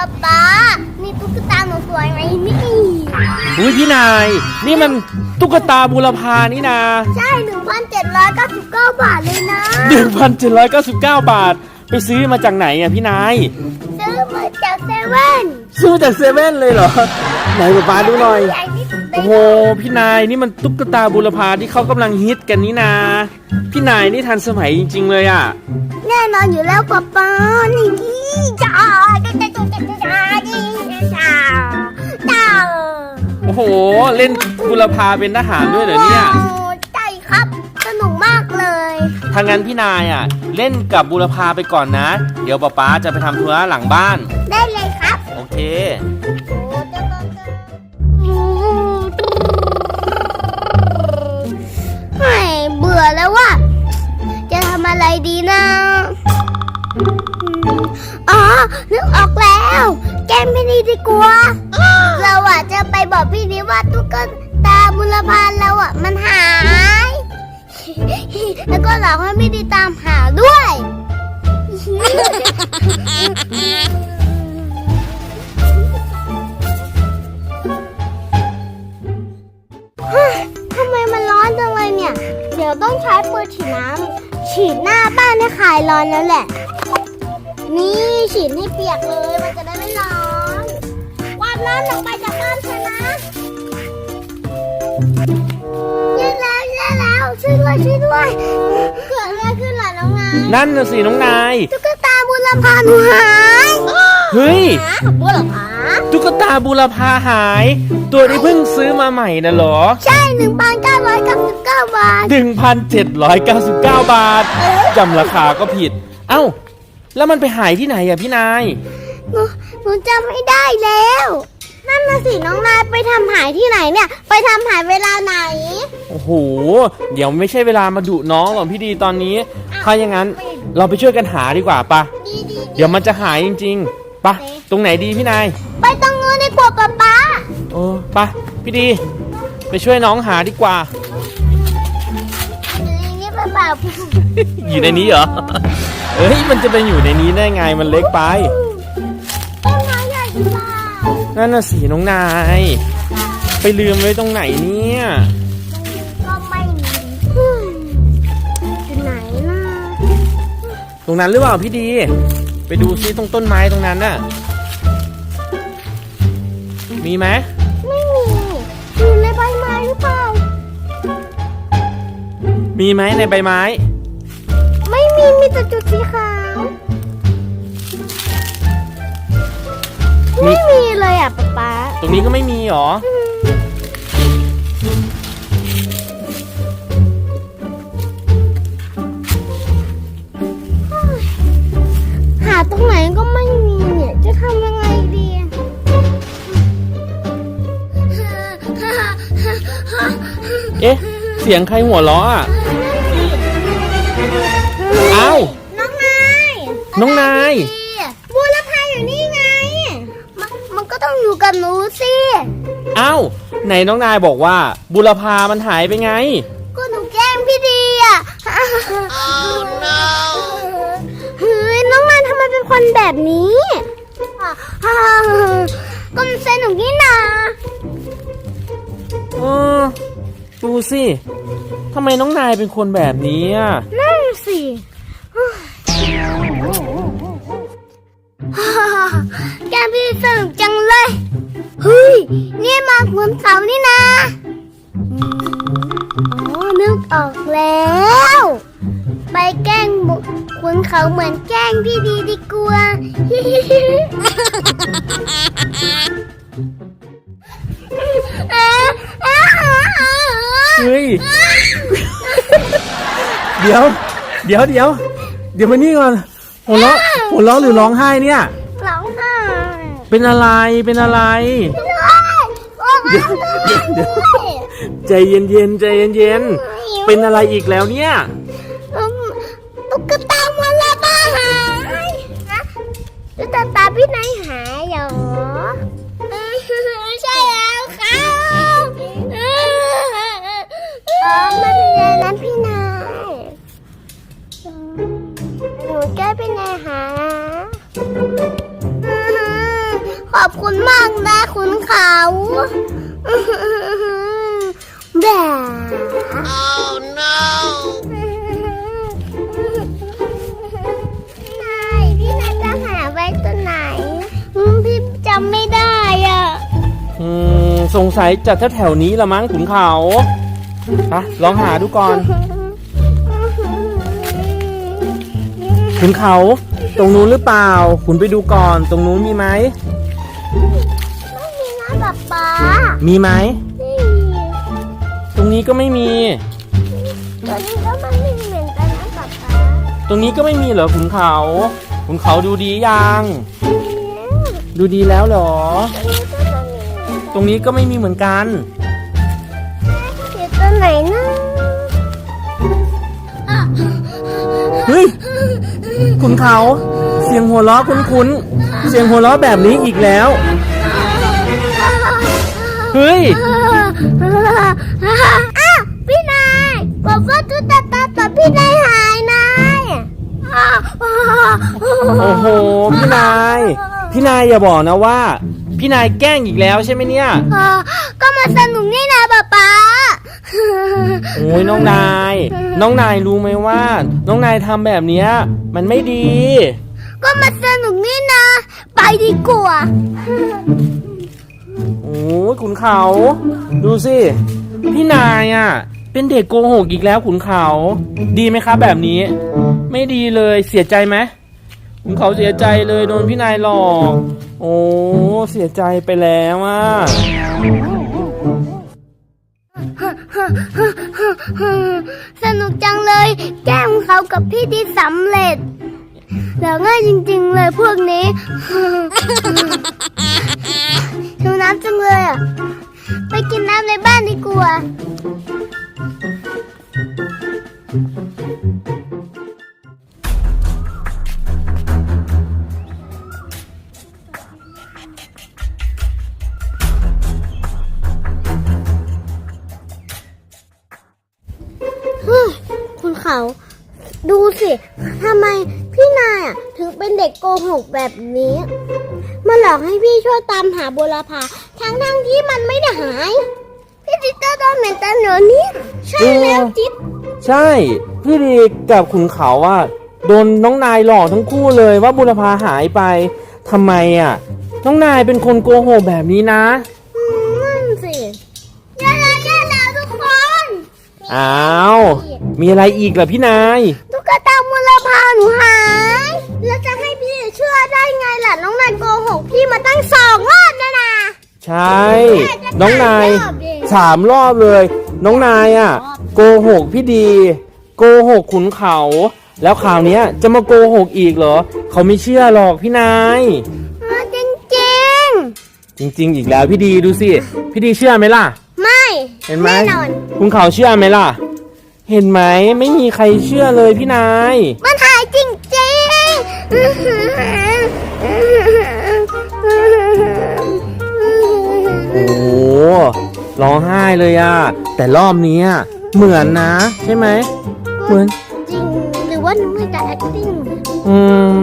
ป๊าป๊านี่ตุ๊กตาหนูสวยไหมนี่อุ้ยพี่นาย นี่มันตุ๊กตาบูรพานี่นา ใช่หนึ่งพันเจ็ดร้อยเก้าสิบเก้าบาทเลยนะ 1,799 บาท ไปซื้อมาจากไหนอะพี่นาย ซื้อมาจากเซเว่นซื้อจากเซเว่นเลยเหรอ ไหนป๊าป๊าดูหน่อย ใหญ่ที่สุดในโอ้โห พี่นายนี่มันตุ๊กตาบูรพาที่เขากำลังฮิตกันนี่นา พี่นายนี่ทันสมัยจริง ๆ เลยอะ แน่นอนอยู่แล้วป๊าป๊านี่จ้า จ้าจ้าจ้าจ้าจ้าจ้าจ้าโอ้โห เล่นบูรพาเป็นทหารด้วยเหรอเนี่ยใช่ครับ สนุกมากเลยถ้างั้นพี่นายอะ เล่นกับบูรพาไปก่อนนะ เดี๋ยวป๊าป๊าจะไปทำธุระหลังบ้าน ได้เลยครับ โอเคไม่เบื่อแล้วว่ะจะทำอะไรดีนะ แกล้งพี่นีดีกว่าเราอะจะไปบอกพี่นีว่าตุ๊กตาบุรพาเราอะมันหาย แล้วก็หลอกให้พี่นีตามหาด้วยเฮ้ยทำไมมันร้อนจังเลยเนี่ย เดี๋ยวต้องใช้ปืนฉีดน้ำฉีดหน้าบ้านให้คลายร้อนแล้วแหละ นี่ฉีดให้เปียกเลย นออกไปจากบ้านเธอนะเย็นแล้วเย็นแล้วช่วยด้วยช่วยด้วยเกิดอะไรขึ้นล่ะน้องนายนั่นน่ะสิน้องนาย ตุ๊กตาบุรพาหนูหายเฮ้ย หาบุรพาตุ๊กตาบูรพาหาย ตัวที่เพิ่งซื้อมาใหม่นะเหรอ ใช่หนึ่งพันเก้าร้อยเก้าสิบเก้าบาท1,799 บาทจำราคาก็ผิด เอ้า แล้วมันไปหายที่ไหนอะพี่นาย หนู หนูจำไม่ได้แล้ว นั่นน่ะสิน้องนายไปทำหายที่ไหนเนี่ย ไปทำหายเวลาไหน โอ้โห เดี๋ยวไม่ใช่เวลามาดุน้องหรอกพี่ดีตอนนี้ ถ้าอย่างนั้นเราไปช่วยกันหาดีกว่าปะ ดีดีเดี๋ยวมันจะหายจริงๆปะตรงไหนดีพี่นายไปตรงนู้นดีกว่าป๊าป๊าโอ้ปะพี่ดี ไปช่วยน้องหาดีกว่าอย่างนี้เปล่าอยู่ในนี้เหรอเอ้ย มันจะไปอยู่ในนี้ได้ไง มันเล็กไป นั่นน่ะสีน้องนาย ไปลืมไว้ตรงไหนเนี่ย ก็ไม่มีอืมอยู่ไหนนะตรงนั้นหรือเปล่าพี่ดี ไปดูซิตรงต้นไม้ตรงนั้นน่ะ มีไหมไม่มีอยู่ในใบไม้หรือเปล่า มีไหมในใบไม้ ไม่มีมีแต่จุดสีขาว ไม่มีเลยอะป๊าป๊าตรงนี้ก็ไม่มีหรอ หาตรงไหนก็ไม่มีเนี่ยจะทำยังไงดีเอ๊ะ เสียงใครหัวเราะอะอ้าวน้องนาย น้องนาย บัวละพายอยู่นี่ไง มันมันก็ ต้องอยู่กับหนูสิอ้าวไหนน้องนายบอกว่า บุรพามันหายไปไง ก็หนูแกล้งพี่ดีอะเฮ้ยน้องนายทำไมเป็นคนแบบนี้ก็มันสนุกนี่นาเออดูสิทำไมน้องนายเป็นคนแบบนี้อะนั่ ล้งพี่สนุกจังเลย เฮ้ย นี่มาเหมือนเขานี่นะอ๋อนึกออกแล้ว ไปแกล้งบุคุณเขาเหมือนแกล้งพี่ดีดีกว่าเฮ้ย เดี๋ยว เดี๋ยวเดี๋ยว เดี๋ยวมานี่ก่อนหัวเราะหัวเราะหรือร้องไห้เนี่ย เป็นอะไรเป็นอะไรเดี๋ยวเดี๋ยวเดี๋ยวใจเย็นเย็นๆใจเย็นเย็นๆเป็นอะไรอีกแล้วเนี่ยตุ๊กตามันละบ้าหายนะตุ๊กตาพี่ไหนหายเหรอเออใช่แล้วครับเออไม่เป็นไรนะพี่นายหนูแก้พี่นายหา บคุณมากนะคุณเขาแบบ Oh no นายพี่นายจะหาไว้ตัวไหนอืมพี่จำไม่ได้อะ อืมสงสัยจะแถวๆนี้ละมั้งขุนเขาอะลองหาดูก่อน ขุนเขา ตรงนู้นหรือเปล่า ขุนไปดูก่อน ตรงนู้นมีไหม มีไหมนี่ตรงนี้ก็ไม่มี ตัวนี้ก็มันไม่เหมือนกันนะป๊าป๊าตรงนี้ก็ไม่มีเหรอขุนเขาขุนเขาดูดียังดูดีแล้วเหรอตรงนี้ก็ไม่มีเหมือนกันเดี๋ยวตัวไหนนะเฮ้ย ขุนเขา เสียงหัวเราะคุ้นๆ เสียงหัวเราะแบบนี้อีกแล้ว เฮ้ยอ้าวพี่นายบอกว่าตุ๊กตาตาต่อพี่นายหายนายอ้าวโอ้โหพี่นาย พี่นายอย่าบอกนะว่า พี่นายแกล้งอีกแล้วใช่ไหมเนี่ยเออก็มาสนุกนี่นะป๊าป๊าโอ้ยน้องนาย น้องนายรู้ไหมว่า น้องนายทำแบบเนี้ยมันไม่ดี ก็มาสนุกนี่นะ ไปดีกว่า โอ้ขุนเขา ดูสิ พี่นายอะ เป็นเด็กโกหกอีกแล้วขุนเขา ดีไหมครับแบบนี้ ไม่ดีเลยเสียใจไหมขุนเขาเสียใจเลยโดนพี่นายหลอก โอ้เสียใจไปแล้วอะสนุกจังเลย แกล้งเขากับพี่ดีสำเร็จ แล้วง่ายจริง ๆ เลยพวกนี้หิวน้ำจังเลยอะ ไปกินน้ำในบ้านดีกว่า ถึงเป็นเด็กโกหกแบบนี้ มาหลอกให้พี่ช่วยตามหาบุรพาทั้งทั้งๆที่มันไม่ได้หาย พี่จิตเตอร์โดนเหม็นตาเหนือนี้ใช่แล้วจิ๊บใช่ พี่ดีกับขุนเขาอะโดนน้องนายหลอกทั้งคู่เลยว่าบุรพาหายไปทำไมอะ น้องนายเป็นคนโกหกแบบนี้นะอืมนั่นสิแย่แล้วแย่แล้วทุกคนอ้าวมีอะไรอีกล่ะพี่นายตุ๊กตาบุรพาหนูหา ได้ไงล่ะน้องนายโกหกพี่มาตั้งสองรอบแล้วนะใช่ น้องนายสามรอบเลย น้องนายอะ โกหกพี่ดี โกหกขุนเขา แล้วข่าวเนี้ยจะมาโกหกอีกเหรอ เขาไม่เชื่อหรอกพี่นาย เออจริงจริงจริง ๆ อีกแล้วพี่ดีดูสิ พี่ดีเชื่อไหมล่ะ ๆไม่เห็นไหมแน่นอนคุณเขาเชื่อไหมล่ะ เห็นไหมไม่มีใครเชื่อเลยพี่นาย มันหายจริงจริง โอ้โหร้องไห้เลยอะแต่รอบนี้อะเหมือนนะ ใช่ไหม เหมือน จริงหรือว่าน้องนายจะ acting อื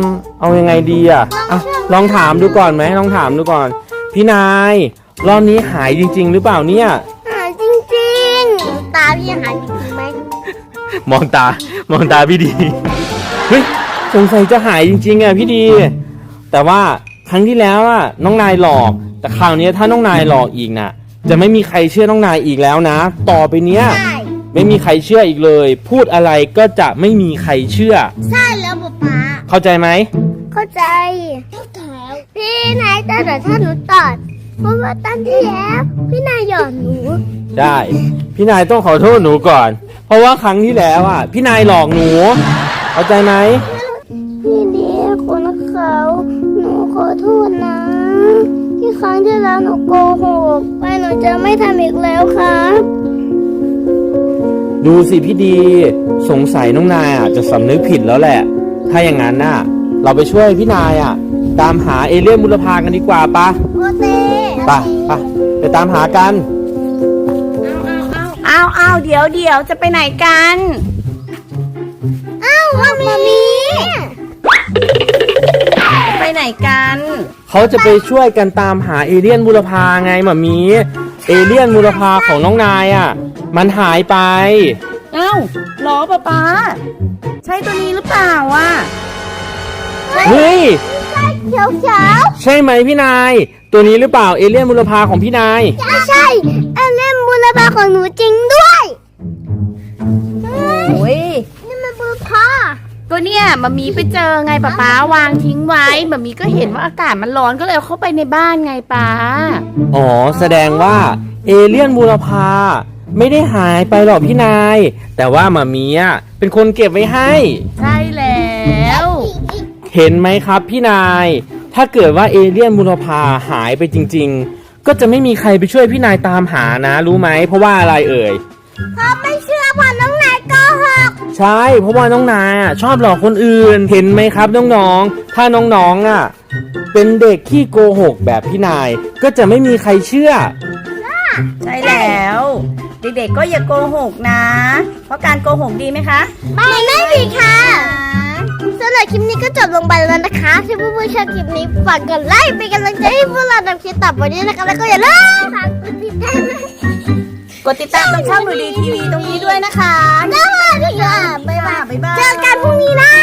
ม เอายังไงดีอะอะ ลองถามดูก่อนไหมลองถามดูก่อน พี่นาย รอบนี้หายจริง ๆ หรือเปล่าเนี่ย หายจริงๆ ตาพี่หายจริงๆไหมมองตามองตาพี่ดี เฮ้ย สงสัยจะหายจริงๆอะพี่ดี แต่ว่าครั้งที่แล้วอะน้องนายหลอก แต่คราวนี้ถ้าน้องนายหลอกอีกน่ะจะไม่มีใครเชื่อน้องนายอีกแล้วนะ ต่อไปเนี้ย ใช่ไม่มีใครเชื่ออีกเลย พูดอะไรก็จะไม่มีใครเชื่อ ใช่แล้วป๊าป๊าเข้าใจไหมเข้าใจเข้าใจพี่นายแต่แต่ถ้าหนูตอดเพราะว่าตั้งที่แล้วพี่นายหยอดหนูได้ พี่นายต้องขอโทษหนูก่อน เพราะว่าครั้งที่แล้วอะพี่นายหลอกหนู เข้าใจไหมพี่ โทษนะ ที่ครั้งที่แล้วหนูโกหกไปหนูจะไม่ทำอีกแล้วครับดูสิพี่ดี สงสัยน้องนายอะจะสำนึกผิดแล้วแหละ ถ้าอย่างนั้นน่ะ เราไปช่วยพี่นายอะ ตามหาเอเลี่ยนบุรพากันดีกว่าปะโอเต้ปะปะไปตามหากัน อ้าวอ้าวเดี๋ยวเดี๋ยวจะไปไหนกัน อ้าวมามี ไปไหนกัน เขาจะไปช่วยกันตามหาเอเลี่ยนบุรพาไงหมามี เอเลี่ยนบุรพาของน้องนายอะ มันหายไป เอ้าเหรอป๊าป๊าใช่ตัวนี้หรือเปล่าวะเฮ้ย เขียวเขียวใช่ไหมพี่นาย ตัวนี้หรือเปล่าเอเลี่ยนบุรพาของพี่นาย ๆไม่ใช่เอเล่นบุรพาของหนูจริง เนี่ยมามีไปเจอไงป๊าป๊าวางทิ้งไว้มามีก็เห็นว่าอากาศมันร้อนก็เลยเอาเข้าไปในบ้านไงป๊าอ๋อแสดงว่าเอเลี่ยนบุรพาไม่ได้หายไปหรอกพี่นาย แต่ว่าหมามีอะเป็นคนเก็บไว้ให้ ใช่แล้ว เห็นไหมครับพี่นาย ถ้าเกิดว่าเอเลี่ยนบุรพาหายไปจริง ๆ ก็จะไม่มีใครไปช่วยพี่นายตามหานะ รู้ไหมเพราะว่าอะไรเอ่ย เพราะไม่เชื่อ ใช่เพราะว่าน้องนายอะชอบหลอกคนอื่นเห็นไหมครับน้องๆ ถ้าน้องๆอะเป็นเด็กขี้โกหกแบบพี่นาย ก็จะไม่มีใครเชื่อ ใช่แล้ว เด็กๆก็อย่าโกหกนะ เพราะการโกหกดีไหมคะ ไม่ไม่ดีค่ะสำหรับคลิปนี้ก็จบลงไปแล้วนะคะถ้าเพื่อนๆชอบคลิปนี้ฝากกดไลค์เป็นกำลังใจให้พวกเราทำคลิปต่อไปนี้นะคะแล้วก็อย่าลืมฝากกดติดตาม กดติดตามทางช่องหนูดีทีวีตรงนี้ด้วยนะคะสวัสดีค่ะ บ๊ายบาย บ๊ายบาย เจอกันพรุ่งนี้นะ